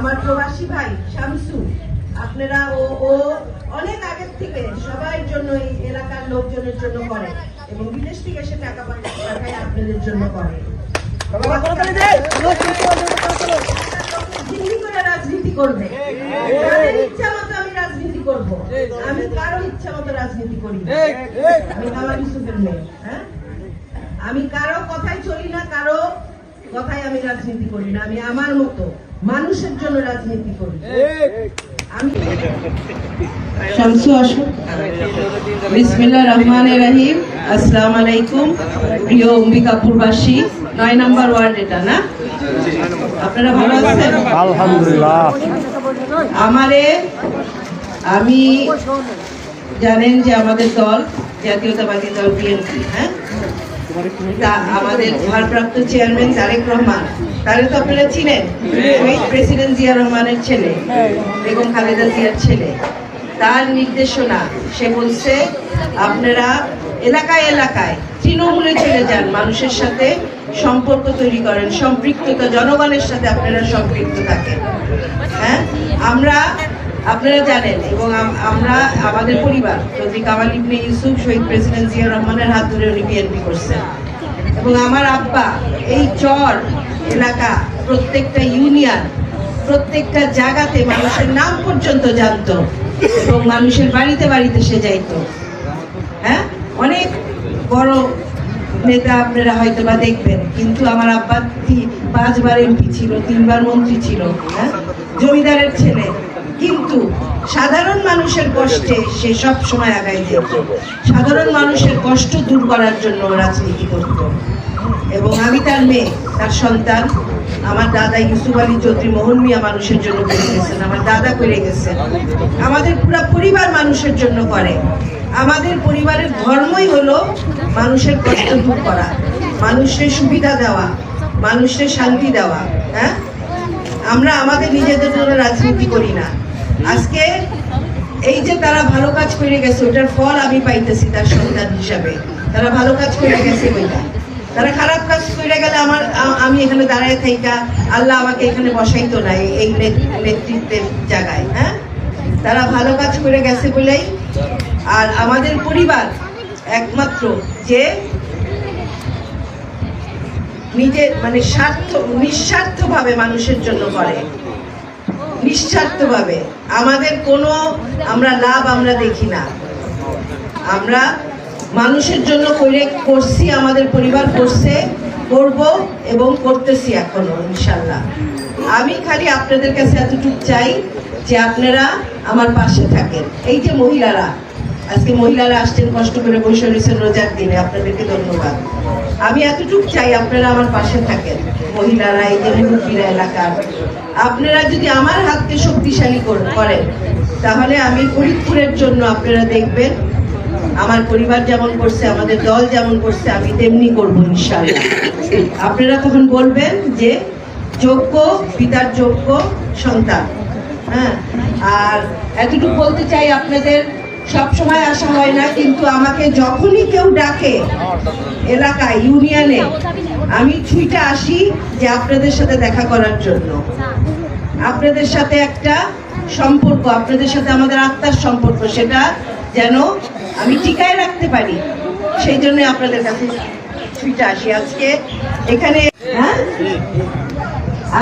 আমার প্রবাসী ভাই, শামসু, আপনারা ও ও অনেক আগের থেকে সবার জন্য এই এলাকার লোকজনের জন্য করে এবং বিদেশ থেকে সে টাকা পাঠায় আপনাদের জন্য করে। রাজনীতি করবে। ইচ্ছা মতো আমি রাজনীতি করব। আমি কারও ইচ্ছা মতো রাজনীতি করি। আমি কামাল ইউসুফের মেয়ে হ্যাঁ? আমি কারও কথায় চলি না, কারও কথায় আমি রাজনীতি করি না। আমি আমার মতো। মানুষের জন্য রাজনীতি করি। আমি শামসু আসুন বিসমিল্লাহ রহমান রহিম। আসসালামু আলাইকুম। প্রিয় অম্বিকাপুরবাসী নয় নম্বর ওয়ার্ড এটা না? আপনারা ভালো আছেন? আলহামদুলিল্লাহ। আমারে আমি জানেন যে আমাদের দল জাতীয়তাবাদী দল বিএনপি হ্যাঁ? তা আমাদের ভারপ্রাপ্ত চেয়ারম্যান তারেক রহমান তারে তো আপনারা চিনেন? শহীদ প্রেসিডেন্ট জিয়া রহমানের ছেলে বেগম খালেদা জিয়ার ছেলে। তার নির্দেশনা সে বলছে আপনারা এলাকায় এলাকায় তৃণমূলে চলে যান মানুষের সাথে সম্পর্ক তৈরি করেন সম্পৃক্ততা জনগণের সাথে আপনারা সম্পৃক্ত থাকেন। হ্যাঁ? আমরা আপনারা জানেন, এবং আমরা, আমাদের পরিবার চৌধুরী কামাল ইবনে ইউসুফ, শহীদ প্রেসিডেন্ট জিয়া রহমানের হাত ধরে উনি বিএনপি করছেন। এবং আমার আব্বা, এই চর এলাকা, প্রত্যেকটা ইউনিয়ন, প্রত্যেকটা জায়গাতে মানুষের নাম পর্যন্ত জানতো, এবং মানুষের বাড়িতে বাড়িতে সে যাইতো। হ্যাঁ? অনেক বড় নেতা আপনারা হয়তো বা দেখবেন, কিন্তু আমার আব্বা পাঁচবার এমপি ছিল, তিনবার মন্ত্রী ছিল। হ্যাঁ? জমিদারের ছেলে। সাধারণ মানুষের কষ্টে সে সব সময় আগায় যেত সাধারণ মানুষের কষ্ট দূর করার জন্য রাজনীতি করত। এবং আমি তার মেয়ে, তার সন্তান, আমার দাদা ইউসুফ আলী চৌধুরী, মোহন মিয়া মানুষের জন্য করে গেছেন, আমার দাদা করে গেছেন। আমাদের পুরা পরিবার মানুষের জন্য করে। আমাদের পরিবারের ধর্মই হলো মানুষের কষ্ট দূর করা, মানুষের সুবিধা দেওয়া, মানুষের শান্তি দেওয়া হ্যাঁ? আমরা আমাদের নিজেদের জন্য রাজনীতি করি না। আজকে এই যে তারা ভালো কাজ করে গেছে, ওটার ফল আমি পাইতেছি তার সন্তান হিসাবে। তারা ভালো কাজ করে গেছে ওইটা। তারা খারাপ কাজ করে গেলে আমার আমি এখানে দাঁড়ায় থাইকা, আল্লাহ আমাকে এখানে বসাইতো না এই- নেতৃত্বের জায়গায় হ্যাঁ? তারা ভালো কাজ করে গেছে বলেই। আর আমাদের পরিবার একমাত্র যে নিজের মানে স্বার্থ নিঃস্বার্থভাবে মানুষের জন্য করে। নিঃস্বার্থভাবে। আমাদের কোনো আমরা লাভ আমরা দেখি না। আমরা মানুষের জন্য করে করছি, আমাদের পরিবার করছে, করব এবং করতেছি এখনও ইনশাল্লাহ আমি খালি আপনাদের কাছে এতটুকু চাই যে আপনারা আমার পাশে থাকেন। এই যে মহিলারা আজকে মহিলারা আসছেন কষ্ট করে বসে রয়েছেন রোজার দিনে, আপনাদেরকে ধন্যবাদ। আমি এতটুকু চাই আপনারা আমার পাশে থাকেন, মহিলারা, এই যে মুরব্বীরা এলাকার। আপনারা যদি আমার হাতকে শক্তিশালী করেন, তাহলে আমি ফরিদপুরের জন্য আপনারা দেখবেন, আমার পরিবার যেমন করছে, আমাদের দল যেমন করছে, আমি তেমনি করব ইনশাআল্লাহ। আপনারা তখন বলবেন যে যোগ্য, পিতার যোগ্য সন্তান হ্যাঁ? আর এতটুকু বলতে চাই আপনাদের সব সময় আসা হয় না, কিন্তু আমাকে যখনই কেউ ডাকে এলাকায় ইউনিয়নে আমি ছুইটা আসি যে আপনাদের সাথে দেখা করার জন্য। আপনাদের সাথে একটা সম্পর্ক, আপনাদের সাথে আমাদের আত্মার সম্পর্ক, সেটা যেন আমি টিকায় রাখতে পারি, সেই জন্য আপনাদের কাছে ছুটে আসি। আজকে এখানে হ্যাঁ?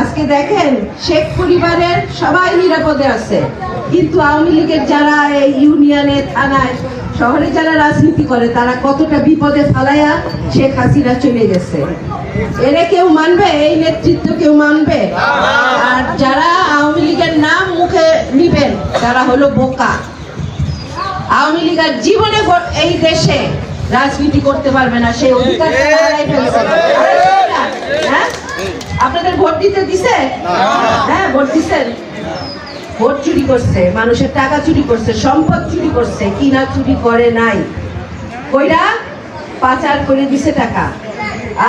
আজকে দেখেন, শেখ পরিবারের সবাই নিরাপদে আছে। কিন্তু আওয়ামী লীগের যারা এই ইউনিয়নে থানায় শহরে যারা রাজনীতি করে তারা কতটা বিপদে ফালাইয়া শেখ হাসিনা চলে গেছে। এরা কেউ মানবে? এই নেতৃত্ব কেউ মানবে? আর যারা আওয়ামী লীগের নাম মুখে নিবেন তারা হলো বোকা। আওয়ামী লীগ আর জীবনে এই দেশে রাজনীতি করতে পারবে না সেই অধিকার ফেলছে। হ্যাঁ? আপনাদের ভোট দিতে দিছে? হ্যাঁ ভোট দিছেন? ভোট চুরি করছে, মানুষের টাকা চুরি করছে, সম্পদ চুরি করছে, কিনা চুরি করে নাই। কইরা পাচার করে দিছে টাকা।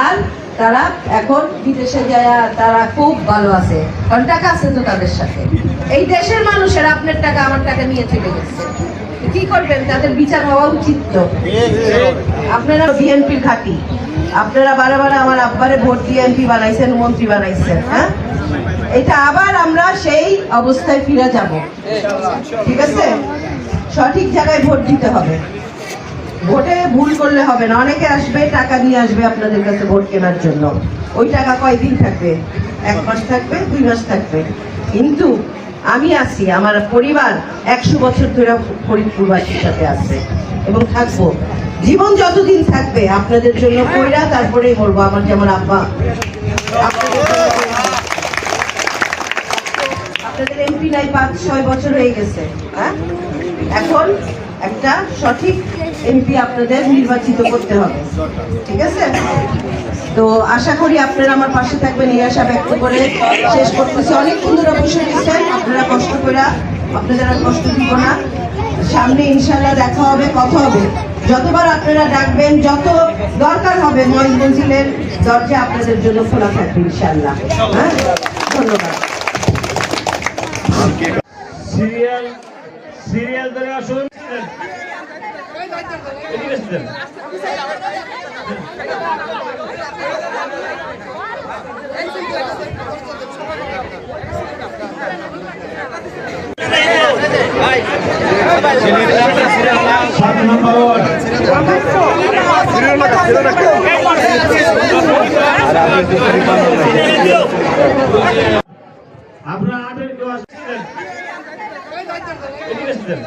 আর তারা এখন বিদেশে যায়, তারা খুব ভালো আছে। কারণ টাকা আছে তো তাদের সাথে। এই দেশের মানুষের আপনার টাকা, আমার টাকা নিয়ে চলে গেছে। কি করবেন? তাদের বিচার হওয়া উচিত তো। আপনারা বিএনপির ঘাঁটি। আপনারা বারে আমার আব্বারে ভোট দিয়ে এমপি বানাইছেন, মন্ত্রী বানাইছেন হ্যাঁ? এটা আবার আমরা সেই অবস্থায় ফিরে যাব। ঠিক আছে? সঠিক জায়গায় ভোট দিতে হবে। ভোটে ভুল করলে হবে না। অনেকে আসবে, টাকা নিয়ে আসবে আপনাদের কাছে ভোট কেনার জন্য। ওই টাকা কয়দিন থাকবে? এক মাস থাকবে, দুই মাস থাকবে। কিন্তু আমি আছি, আমার পরিবার একশো বছর ধরে ফরিদপুরবাসীর সাথে আছে এবং থাকব। জীবন যতদিন থাকবে আপনাদের জন্য কইরা তারপরেই মরবো আমার যেমন আব্বা। আপনাদের। এমপি নাই পাঁচ, ছয় বছর হয়ে গেছে হ্যাঁ? এখন একটা সঠিক এমপি আপনাদের নির্বাচিত করতে হবে, ঠিক আছে? তো আশা করি আপনারা আমার পাশে থাকবেন আশা ব্যক্ত করে শেষ করতেছি। অনেক সুন্দর বসে দিচ্ছেন আপনারা কষ্ট করে আপনাদের আর কষ্ট দিব না। সামনে ইনশাল্লাহ দেখা হবে, কথা হবে। যতবার আপনারা ডাকবেন যত দরকার হবে ময় মঞ্জিলের দরজা আপনাদের জন্য খোলা থাকবে ইনশাল্লাহ হ্যাঁ? ধন্যবাদ। সিরিয়াল সিরিয়াল ধরে আসুন। আপনারা আটের কেউ আসছিলেন আসতেন।